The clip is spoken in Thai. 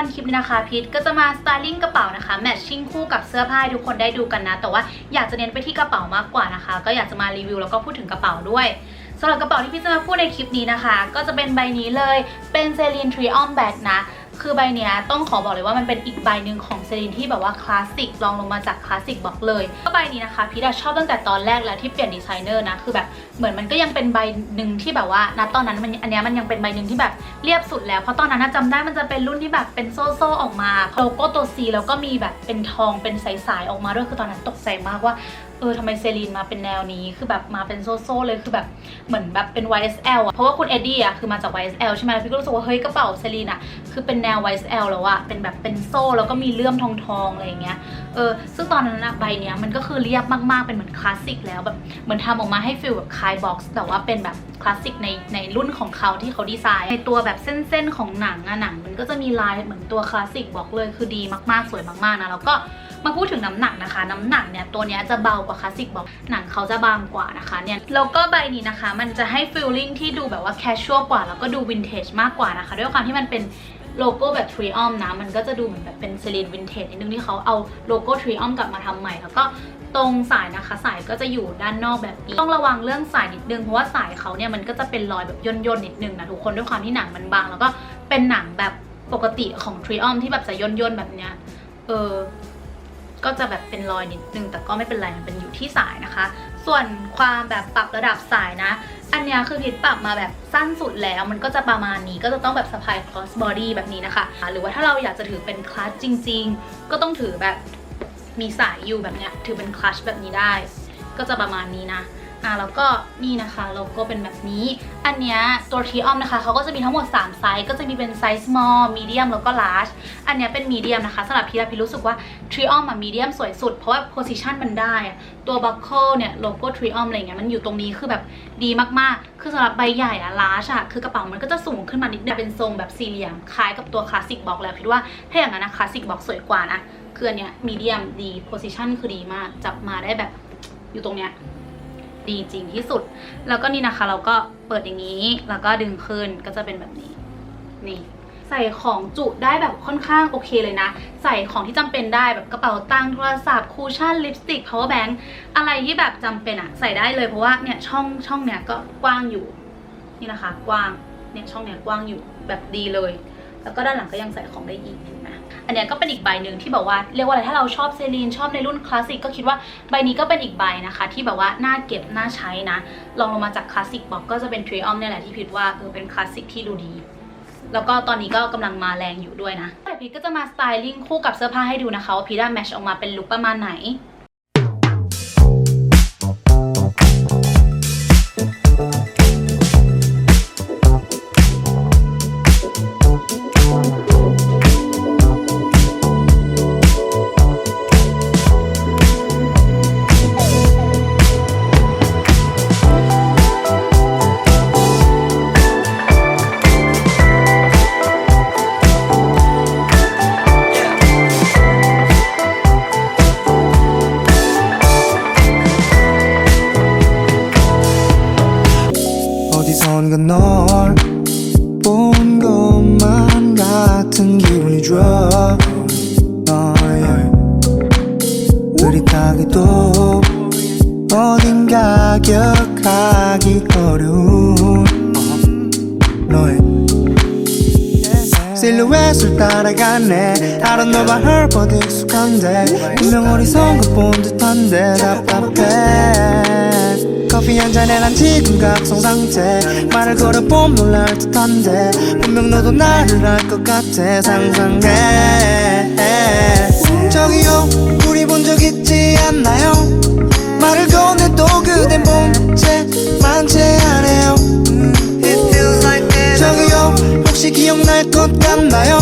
สวัสดีค่ะทุกคนคลิปนี้นะคะพีทก็จะมาสไตลิ่งกระเป๋านะคะแมทชิ่งคู่กับเสื้อผ้าให้ทุกคนได้ดูกันนะ แต่ว่าอยากจะเน้นไปที่กระเป๋ามากกว่านะคะ ก็อยากจะมารีวิวแล้วก็พูดถึงกระเป๋าด้วยสำหรับกระเป๋าที่พี่จะมาพูดในคลิปนี้นะคะ ก็จะเป็นใบนี้เลยเป็นเซรีนทรีออมแบกนะ คือใบเนี้ยต้องขอบอกเลยว่ามันเป็นอีกใบหนึ่งของเซรีนที่แบบว่าคลาสสิกลองลงมาจากคลาสสิกบอกเลยก็ใบนี้นะคะพีทอะชอบตั้งแต่ตอนแรกแล้วที่เปลี่ยนดีไซเนอร์นะคือแบบเหมือนมันก็ยังเป็นใบหนึ่งที่แบบว่าณตอนนั้นมันอันเนี้ยมันยังเป็นใบหนึ่งที่แบบเรียบสุดแล้วเพราะตอนนั้นนะจำได้มันจะเป็นรุ่นที่แบบเป็นโซ่โซ่ๆออกมาโลโก้ตัว C แล้วก็มีแบบเป็นทองเป็นสายๆออกมาด้วยคือตอนนั้นตกใจมากว่า เออทำไมเซรีนมาเป็นแนวนี้คือแบบมาเป็นโซโซเลยคือแบบเหมือนแบบเป็น YSL อะเพราะว่าคุณเอ็ดดี้อะคือมาจาก YSL ใช่ไหมพี่ก็รู้สึกว่าเฮ้ยกระเป๋าเซรีนอะคือเป็นแนว YSL แล้วอะเป็นแบบเป็นโซ่แล้วก็มีเลื่อมทองทองๆอะไรอย่างเงี้ยเออซึ่งตอนนั้นอะใบเนี้ยมันก็คือเรียบมากๆเป็นเหมือนคลาสสิกแล้วแบบเหมือนทำออกมาให้ฟีลแบบคลายบ็อกซ์แต่ว่าเป็นแบบคลาสสิกในในรุ่นของเขาที่เขาดีไซน์ในตัวแบบเส้นๆของหนังอะหนัง มันก็จะมีลายเหมือนตัวคลาสสิกบอกเลยคือดีมากๆสวยมากๆนะแล้วก็ มาพูดถึงน้ำหนักนะคะ น้ำหนักเนี่ยตัวเนี้ยจะเบากว่าคลาสสิกบอกหนังเขาจะบางกว่านะคะเนี่ยแล้วก็ใบนี้นะคะ มันจะให้ฟีลลิ่งที่ดูแบบว่าแคชชวลกว่า แล้วก็ดูวินเทจมากกว่านะคะ ด้วยความที่มันเป็นโลโก้แบบทรีออมนะ มันก็จะดูเหมือนแบบเป็นเซเลนวินเทจนิดนึงที่เขาเอาโลโก้ทรีออมกลับมาทำใหม่ แล้วก็ตรงสายนะคะ สายก็จะอยู่ด้านนอกแบบนี้ ต้องระวังเรื่องสายนิดนึง เพราะว่าสายเขาเนี่ยมันก็จะเป็นรอยแบบย่นๆนิดนึงนะทุกคนด้วยความที่หนังมันบาง แล้วก็เป็นหนังแบบปกติของทรีออมที่แบบจะย่นๆแบบเนี้ยเออ ก็จะแบบเป็นรอยนิดนึง แต่ก็ไม่เป็นไรมันเป็นอยู่ที่สายนะคะ ส่วนความแบบปรับระดับสายนะ อันนี้คือพิทปรับมาแบบสั้นสุดแล้ว มันก็จะประมาณนี้ก็จะต้องแบบสะพาย cross body แบบนี้นะคะ หรือว่าถ้าเราอยากจะถือเป็นคลัชจริง ๆ ก็ต้องถือแบบมีสายอยู่แบบเนี้ยถือเป็นคลัชแบบนี้ได้ ก็จะประมาณนี้นะ อะแล้วก็นี่นะคะโลโก้เป็นแบบนี้ อันเนี้ยตัวทรีออมนะคะเขาก็จะมีทั้งหมด 3 ไซส์ก็จะมีเป็นไซส์ small medium แล้วก็ large อันเนี้ยเป็น medium นะคะสำหรับพี่ละพี่รู้สึกว่าทรีออมอะ medium สวยสุด เพราะว่า position มันได้ ตัว buckle เนี่ยโลโก้ทรีออมอะไรเงี้ยมันอยู่ตรงนี้คือแบบดีมากๆ คือสำหรับใบใหญ่อะ large อะคือกระเป๋ามันก็จะสูงขึ้นมานิดนึงเป็นทรงแบบสี่เหลี่ยมคล้ายกับตัวคลาสสิกบ็อกแล้วพี่ว่าถ้าอย่างนั้นนะคลาสสิกบ็อกสวยกว่านะคืออันเนี้ย medium ดี position คือดีมากจับมาได้แบบอยู่ตรงเนี้ย ดีจริงที่สุด แล้วก็นี่นะคะ เราก็เปิดอย่างนี้ แล้วก็ดึงขึ้นก็จะเป็นแบบนี้ นี่ ใส่ของจุได้แบบค่อนข้างโอเคเลยนะ ใส่ของที่จำเป็นได้แบบกระเป๋าตังค์โทรศัพท์คูชั่นลิปสติก power bank อะไรที่แบบจำเป็นอะใส่ได้เลยเพราะว่าเนี่ยช่องช่องเนี้ยก็กว้างอยู่ นี่นะคะ กว้างเนี่ยช่องเนี้ยกว้างอยู่แบบดีเลย แล้วก็ด้านหลังก็ยังใส่ของได้อีก อันนี้ก็เป็นอีกใบหนึ่งที่แบบว่าเรียกว่าอะไรถ้าเราชอบเซรีนชอบในรุ่นคลาสสิกก็คิดว่าใบนี้ก็เป็นอีกใบนะคะ ที่แบบว่าน่าเก็บน่าใช้นะลองลงมาจากคลาสสิกบอกก็จะเป็นทรีออมเนี่ยแหละที่พิดว่าเออเป็นคลาสสิกที่ดูดีแล้วก็ตอนนี้ก็กำลังมาแรงอยู่ด้วยนะแต่พีก็จะมาสไตลิ่งคู่กับเสื้อผ้าให้ดูนะคะว่าพีได้แมชออกมาเป็นลุคประมาณไหน 본 것만 같은 기분이 들어 너의 흐릿하게도 어딘가 기억하기 어려운 너의 실루엣을 따라가네. I don't know about her but 익숙한데. 분명 어리석은 본 듯한데 답답해 커피 한 잔에 난 지금 각성 상태. 말을 걸어봄 놀랄 듯한데 분명 너도 나를 알 것 같아. 상상해. 저기요 우리 본 적 있지 않나요? 말을 건네도 그댄 본채 만채 않아요. 저기요 혹시 기억날 것 같나요?